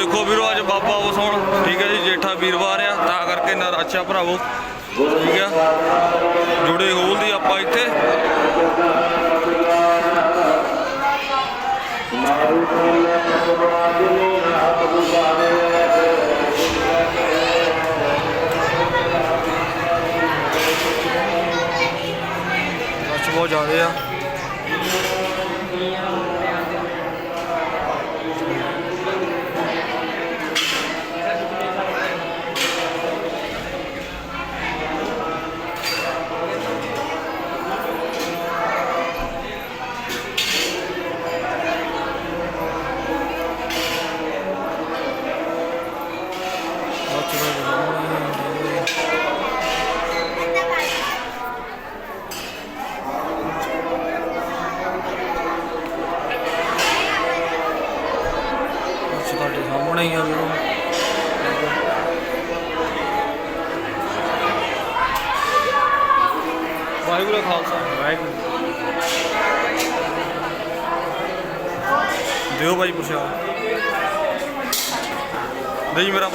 ਦੇਖੋ ਵੀਰੋ, ਅੱਜ ਬਾਬਾ ਵਸਾਉਣ ਠੀਕ ਹੈ ਜੀ, ਜੇਠਾ ਵੀਰਵਾਰ ਆ, ਤਾਂ ਕਰਕੇ ਨਾ ਅੱਛਾ ਭਰਾਵੋ। ਠੀਕ ਆ। ਜੁੜੇ ਹੋਲਦੀ ਆਪਾਂ ਇੱਥੇ। ਰਸ਼ ਬਹੁਤ ਜ਼ਿਆਦਾ ਆ। ਤੁਹਾਡੇ ਸਾਹਮਣੇ ਹੀ ਆ ਵੀਰੋ ਵਾਹਿਗੁਰੂ ਜੀ ਕਾ ਖਾਲਸਾ ਵਾਹਿਗੁਰੂ ਦਿਓ ਭਾਈ ਪੁੱਛਿਆ ਜੀ ਮੇਰਾ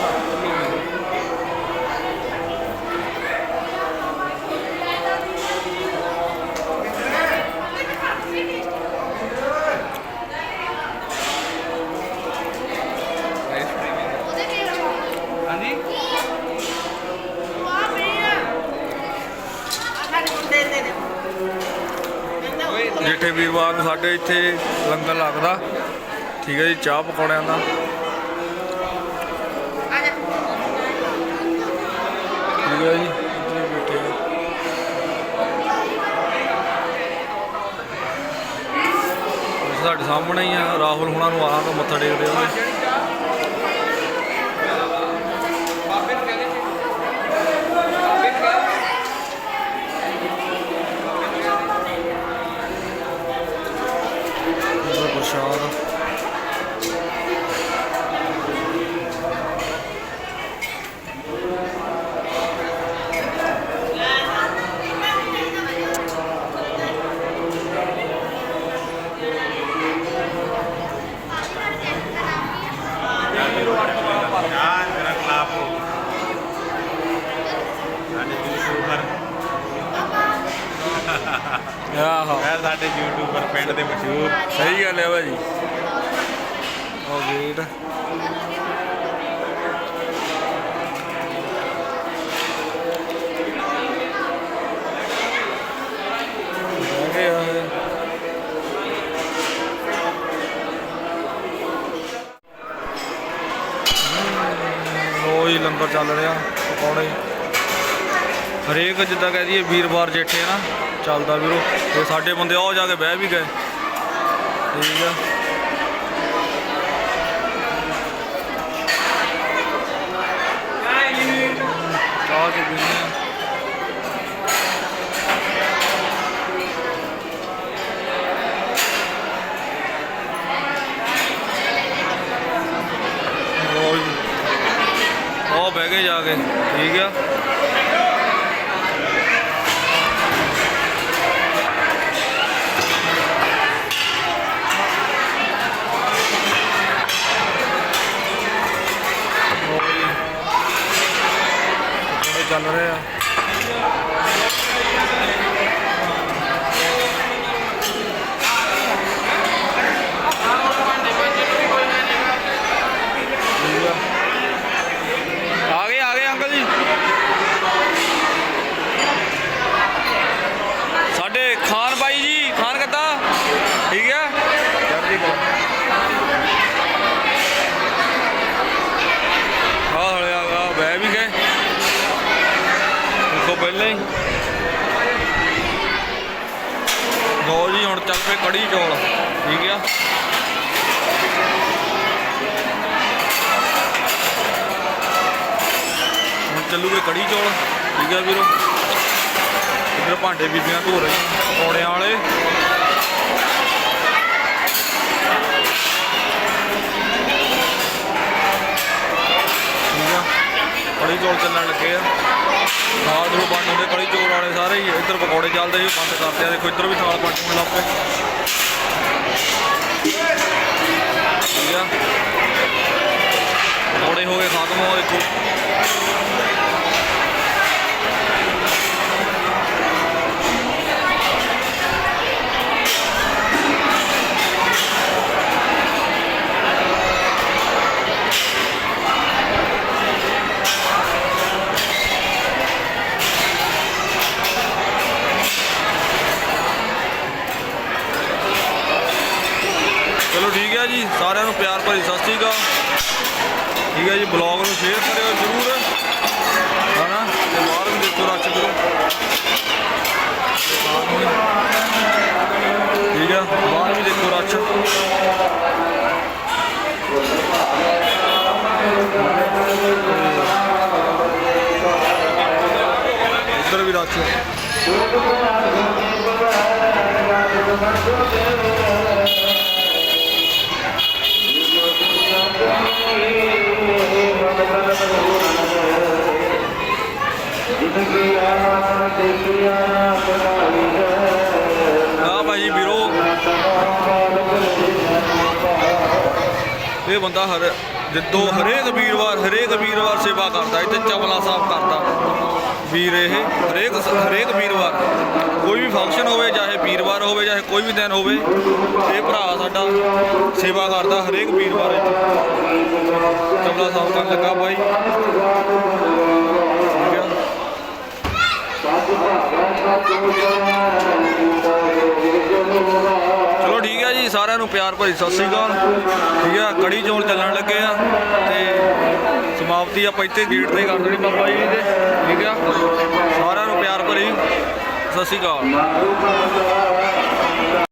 ਜੇਠੇ ਵੀਰਵਾਰ ਨੂੰ ਸਾਡੇ ਇੱਥੇ ਲੰਗਰ ਲੱਗਦਾ। ਠੀਕ ਹੈ ਜੀ ਚਾਹ ਪਕੌੜਿਆਂ ਦਾ। ਠੀਕ ਜੀ ਇੱਥੇ ਬੈਠੇ ਆ। ਸਾਡੇ ਸਾਹਮਣੇ ਹੀ ਆ, ਰਾਹੁਲ ਹੁਣਾਂ ਨੂੰ ਆਹ ਤੋਂ ਮੱਥਾ ਟੇਕਦੇ ਆ ਪ੍ਰਸ਼ਾਦ ਯਾਰ ਮੇਰਾ ਖਿਲਾਫ ਹੋ ਸਾਡੇ ਯੂਟਿਊਬਰ ਆਹੋ। ਮੈਂ ਸਾਡੇ ਯੂਟਿਊਬਰ ਪਿੰਡ ਦੇ ਮਸ਼ਹੂਰ। ਸਹੀ ਗੱਲ ਹੈ ਭਾਜੀ। ਉਹ ਗੇਟ। ਲੰਗਰ ਚੱਲ ਰਿਹਾ ਪਕੌੜੇ। ਹਰੇਕ ਜਿੱਦਾਂ ਕਹਿ ਦਈਏ ਵੀਰਵਾਰ ਜੇਠੇ ਨਾ। ਚੱਲਦਾ ਵੀਰੋ ਤੇ ਸਾਡੇ ਬੰਦੇ ਆਓ ਜਾ ਕੇ ਬਹਿ ਵੀ ਗਏ। ਠੀਕ ਆ। ਚਾਹ ਚ ਪੀਂਦੇ ਆ ਲਓ ਜੀ। ਉਹ ਬਹਿ ਗਏ ਜਾ ਕੇ। ਠੀਕ ਆ। ਪਹਿਲਾਂ ਹੀ। ਲਓ ਜੀ, ਹੁਣ ਚੱਲ ਪਏ ਕੜੀ ਚੌਲ। ਠੀਕ ਆ? ਹੁਣ ਚੱਲੂਗੇ ਕੜੀ ਚੌਲ। ਠੀਕ ਆ ਵੀਰੋ? ਇੱਧਰ ਭਾਂਡੇ ਬੀਬੀਆਂ ਧੋ ਰਹੀਆਂ, ਪਕੌੜਿਆਂ ਵਾਲੇ। ਕੜੀ ਚੌਲ ਚੱਲਣ ਲੱਗੇ ਆ। ਨਾਲ ਜਦੋਂ ਬੰਦ ਹੁੰਦੇ ਕੜੀ ਚੌਲ ਵਾਲੇ ਸਾਰੇ ਹੀ ਇੱਧਰ ਪਕੌੜੇ ਚੱਲਦੇ ਸੀ ਬੰਦ ਕਰਦੇ ਆ। ਦੇਖੋ, ਇੱਧਰ ਵੀ ਥਾਲ ਬੰਦ ਹੋਣ ਲੱਗ ਪਏ। ਠੀਕ ਆ। ਪਕੌੜੇ ਹੋ ਗਏ ਖਤਮ ਹੋ ਦੇਖੋ ਚਲੋ ਠੀਕ ਹੈ ਜੀ, ਸਾਰਿਆਂ ਨੂੰ ਪਿਆਰ ਭਰੀ ਸਤਿ ਸ਼੍ਰੀ ਅਕਾਲ। ਠੀਕ ਹੈ ਜੀ ਬਲੌਗ ਨੂੰ ਸ਼ੇਅਰ ਕਰਿਓ ਜਰੂਰ। ਹਨਾ? ਤੇ ਬਾਹਰ ਵੀ ਦੇਖੋ ਰੱਖ ਕਰੋ ਠੀਕ ਹੈ, ਬਾਹਰ ਵੀ ਦੇਖੋ ਰੱਛ ਇੱਧਰ ਵੀ ਰੱਛ ਆ ਭਾਈ ਵੀਰੋ। ਇਹ ਬੰਦਾ ਹਰ ਜਿੱਦੋਂ ਹਰੇਕ ਵੀਰਵਾਰ ਹਰੇਕ ਵੀਰਵਾਰ ਸੇਵਾ ਕਰਦਾ, ਇੱਥੇ ਚਵਲਾ ਸਾਹਿਬ ਕਰਦਾ। ਵੀਰ ਇਹ, ਹਰੇਕ ਹਰੇਕ ਵੀਰਵਾਰ, ਕੋਈ ਵੀ ਫੰਕਸ਼ਨ ਹੋਵੇ, ਚਾਹੇ ਵੀਰਵਾਰ ਹੋਵੇ, ਚਾਹੇ ਕੋਈ ਵੀ ਦਿਨ ਹੋਵੇ, ਇਹ ਭਰਾ ਸਾਡਾ ਸੇਵਾ ਕਰਦਾ ਹਰੇਕ ਵੀਰਵਾਰ ਇੱਥੇ। ਚਵਲਾ ਸਾਹਿਬ ਕਰਨ ਲੱਗਾ ਭਾਈ ਠੀਕ ਹੈ ਜੀ ਸਾਰਿਆਂ ਨੂੰ ਪਿਆਰ ਭਰੀ ਸਤਿ ਸ੍ਰੀ ਅਕਾਲ। ਠੀਕ ਆ ਕੜੀ ਚੌਲ ਚੱਲਣ ਲੱਗੇ ਆ ਤੇ ਸਮਾਪਤੀ ਆਪਾਂ ਇੱਥੇ ਗੇਟ ਤੇ ਕਰ ਦੇਣੀ ਬਾਬਾ ਜੀ ਦੇ। ਠੀਕ ਆ? ਸਾਰਿਆਂ ਨੂੰ ਪਿਆਰ ਭਰੀ ਸਤਿ ਸ੍ਰੀ ਅਕਾਲ।